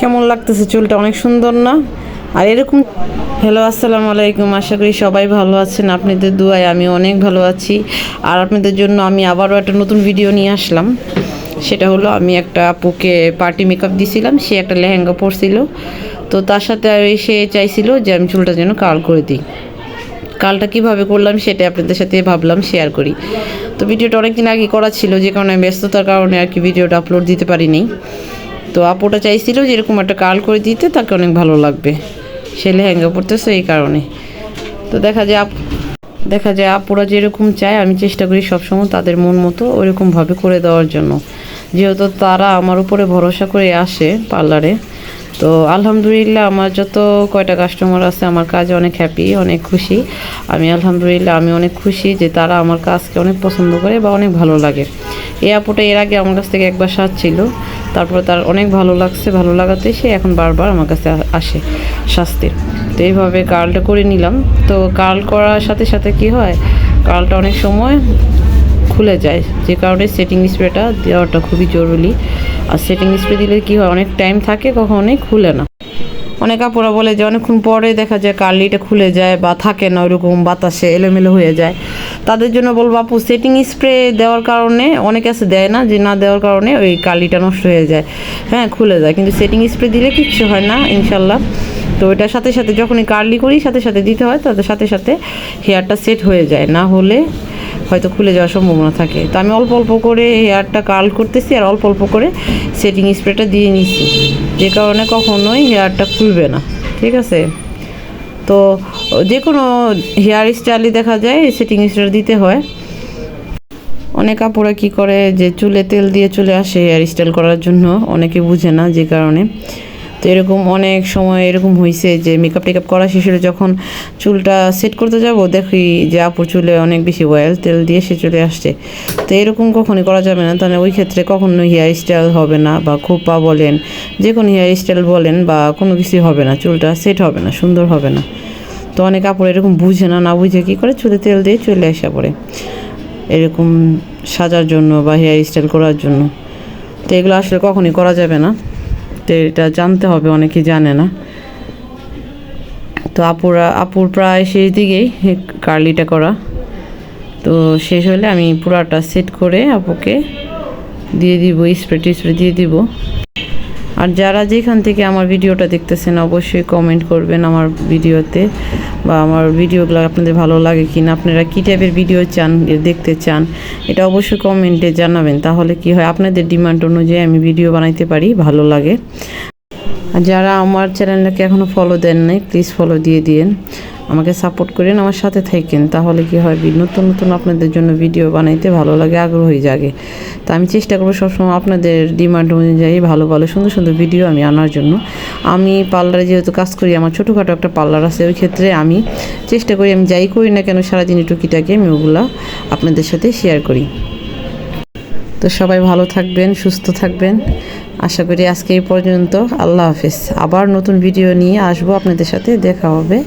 কেমন লাগতেছে চুলটা? অনেক সুন্দর না? আর এরকম হ্যালো আসসালামু আলাইকুম। আশা করি সবাই ভালো আছেন। আপনাদের দুয়ায় আমি অনেক ভালো আছি। আর আপনাদের জন্য আমি আবারও একটা নতুন ভিডিও নিয়ে আসলাম। সেটা হলো, আমি একটা আপুকে পার্টি মেকআপ দিয়েছিলাম সে একটা লেহেঙ্গা পরছিল। তো তার সাথে সে চাইছিল যে আমি চুলটা যেন কার্ল করে দিই। কালটা কীভাবে করলাম সেটা আপনাদের সাথে ভাবলাম শেয়ার করি। তো ভিডিওটা অনেকদিন আগে করা ছিল, যে কারণে ব্যস্ততার কারণে আর কি ভিডিওটা আপলোড দিতে পারিনি। তো আপুটা চাইছিল যে এরকম একটা কার্ল করে দিতে, তাকে অনেক ভালো লাগবে। সে লেহেঙ্গা পড়তেছে এই কারণে। তো দেখা যায় আপ দেখা যায় আপুরা যেরকম চায়, আমি চেষ্টা করি সবসময় তাদের মন মতো ওইরকমভাবে করে দেওয়ার জন্য। যেহেতু তারা আমার উপরে ভরসা করে আসে পার্লারে তো আলহামদুলিল্লাহ আমার যত কয়টা কাস্টমার আছে, আমার কাজে অনেক হ্যাপি অনেক খুশি। আমি আলহামদুলিল্লাহ, আমি অনেক খুশি যে তারা আমার কাজকে অনেক পছন্দ করে বা অনেক ভালো লাগে। এই আপুটা এর আগে আমার কাছ থেকে একবার সাজছিল তারপরে তার অনেক ভালো লাগছে, ভালো লাগাতে সে এখন বারবার আমার কাছে আসে শাস্তির তো এইভাবে কার্লটা করে নিলাম। তো কার্ল করার সাথে সাথে কি হয় কার্লটা অনেক সময় খুলে যায়। যে কারণে সেটিং স্প্রেটা দেওয়াটা খুবই জরুরি। আর সেটিং স্প্রে দিলে কি হয়, অনেক টাইম থাকে, কখনোই খুলে না। অনেক আপুরা বলে যে অনেকক্ষণ পরে দেখা যায় কার্লিটা খুলে যায় বা থাকে না ওইরকম বাতাসে, এলোমেলো হয়ে যায়। তাদের জন্য বলব আপু সেটিং স্প্রে দেওয়ার কারণে অনেকে আছে দেয় না, যে না দেওয়ার কারণে ওই কার্লিটা নষ্ট হয়ে যায়। হ্যাঁ খুলে যায়। কিন্তু সেটিং স্প্রে দিলে কিচ্ছু হয় না, ইনশাল্লাহ। তো ওইটার সাথে সাথে যখনই কার্লি করি, সাথে সাথে দিতে হয় তাদের সাথে সাথে হেয়ারটা সেট হয়ে যায়। না হলে হয়তো খুলে যাওয়ার সম্ভাবনা থাকে। তো আমি অল্প অল্প করে হেয়ারটা কার্ল করতেছি আর অল্প অল্প করে সেটিং স্প্রেটা দিয়ে নিচ্ছি যে কারণে কখনোই হেয়ারটা খুলবে না। ঠিক আছে? তো যে কোনো হেয়ার স্টাইলই দেখা যায় সেটিং স্প্রে দিতে হয়। অনেক আপুরা কী করে যে চুলে তেল দিয়ে চলে আসে হেয়ার স্টাইল করার জন্য, অনেকে বুঝে না যে কারণে। তো এরকম অনেক সময় এরকম হয়েছে যে মেকআপ টেকআপ করা শেষ হলে যখন চুলটা সেট করতে যাব, দেখি যে আপুর চুলে অনেক বেশি অয়েল তেল দিয়ে সে চলে আসছে। তো এরকম কখনই করা যাবে না। তাহলে ওই ক্ষেত্রে কখনো হেয়ার স্টাইল হবে না বা খোপা বলেন, যে কোনো হেয়ার স্টাইল বলেন বা কোনো কিছুই হবে না। চুলটা সেট হবে না, সুন্দর হবে না। তো অনেক আপুরা এরকম বুঝে না না বুঝে কী করে চুলে তেল দিয়ে চলে আসা পড়ে এরকম সাজার জন্য বা হেয়ার স্টাইল করার জন্য। তো এগুলো আসলে কখনই করা যাবে না। তো এটা জানতে হবে অনেকে জানে না। তো আপুরা, আপুর প্রায় শেষ দিকেই কার্লিটা করা। তো শেষ হলে আমি পুরাটা সেট করে আপুকে দিয়ে দিব স্প্রে টিস্প্রে দিয়ে দিব। আর যারা যেখান থেকে আমার ভিডিওটা দেখতেছেন, অবশ্যই কমেন্ট করবেন আমার ভিডিওতে বা আমার ভিডিওগুলো আপনাদের ভালো লাগে কি না আপনারা কী টাইপের ভিডিও চান, দেখতে চান, এটা অবশ্যই কমেন্টে জানাবেন, তাহলে কি হয়? আপনাদের ডিমান্ড অনুযায়ী আমি ভিডিও বানাইতে পারি, ভালো লাগে। যারা আমার চ্যানেলটাকে এখনও ফলো দেন নাই প্লিজ ফলো দিয়ে দিন আমাকে সাপোর্ট করেন, আমার সাথে থাকেন। তাহলে কি হয় নতুন নতুন আপনাদের জন্য ভিডিও বানাইতে ভালো লাগে, আগ্রহী জাগে। তা আমি চেষ্টা করব সবসময় আপনাদের ডিমান্ড অনুযায়ী ভালো ভালো, সুন্দর সুন্দর ভিডিও আমি আনার জন্য। আমি পার্লারে যেহেতু কাজ করি, আমার ছোটোখাটো একটা পার্লার আছে, ওই ক্ষেত্রে আমি চেষ্টা করি, আমি যাই করি না কেন সারাদিন টুকিটাকে আমি ওগুলা আপনাদের সাথে শেয়ার করি। তো সবাই ভালো থাকবেন, সুস্থ থাকবেন। আশা করি আজকে এই পর্যন্ত। আল্লাহ হাফিজ। আবার নতুন ভিডিও নিয়ে আসব আপনাদের সাথে। দেখা হবে।